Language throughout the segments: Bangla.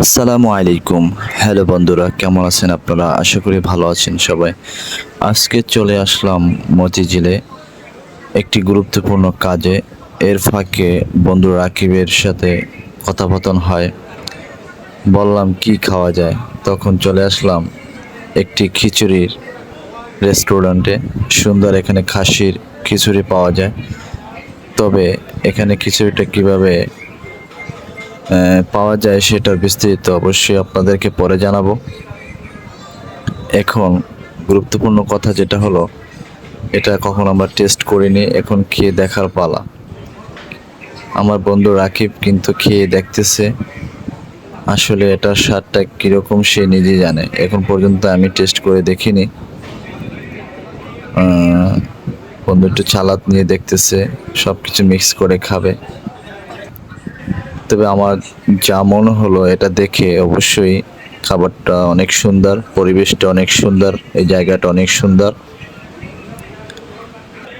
আসসালামু আলাইকুম। হ্যালো বন্ধুরা, কেমন আছেন আপনারা? আশা করি ভালো আছেন সবাই। আজকে চলে আসলাম মতিঝিলে একটি গুরুত্বপূর্ণ কাজে। এর ফাঁকে বন্ধু রাকিবের সাথে কথাপতন হয়। বললাম, কি খাওয়া যায়? তখন চলে আসলাম একটি খিচুড়ির রেস্টুরেন্টে। সুন্দর এখানে খাসির খিচুড়ি পাওয়া যায়। তবে এখানে খিচুড়িটা কীভাবে পাওয়া যায় সেটার বিস্তারিত অবশ্যই আপনাদেরকে পরে জানাব। এখন গুরুত্বপূর্ণ কথা যেটা হলো, এটা কখন আমরা টেস্ট করিনি, এখন খেয়ে দেখার পালা। আমার বন্ধু রাকিব কিন্তু খেয়ে দেখতেছে, আসলে এটার স্বাদটা কীরকম সে নিজে জানে। এখন পর্যন্ত আমি টেস্ট করে দেখিনি। বন্ধু একটু চালাত নিয়ে দেখতেছে সব কিছু মিক্স করে খাবে। তবে আমার যা মনে হলো এটা দেখে অবশ্যই খাবারটা অনেক সুন্দর, পরিবেশটা অনেক সুন্দর, এই জায়গাটা অনেক সুন্দর।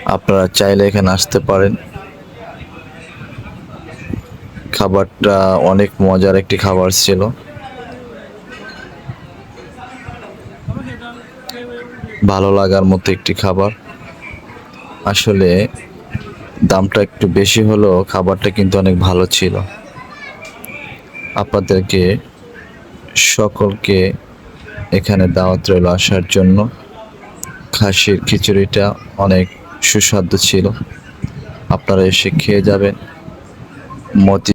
আপনারা চাইলে এখানে আসতে পারেন। খাবারটা অনেক মজার একটি খাবার ছিল। ভালো লাগার মতো একটি খাবার। আসলে দামটা একটু বেশি হলেও খাবারটা কিন্তু অনেক ভালো ছিল। আপনাদেরকে সকলকে এখানে দাওয়াত রইল আসার জন্য। খাসির খিচুড়িটা অনেক সুস্বাদু ছিল। আপনারা এসে খেয়ে যাবেন। মতি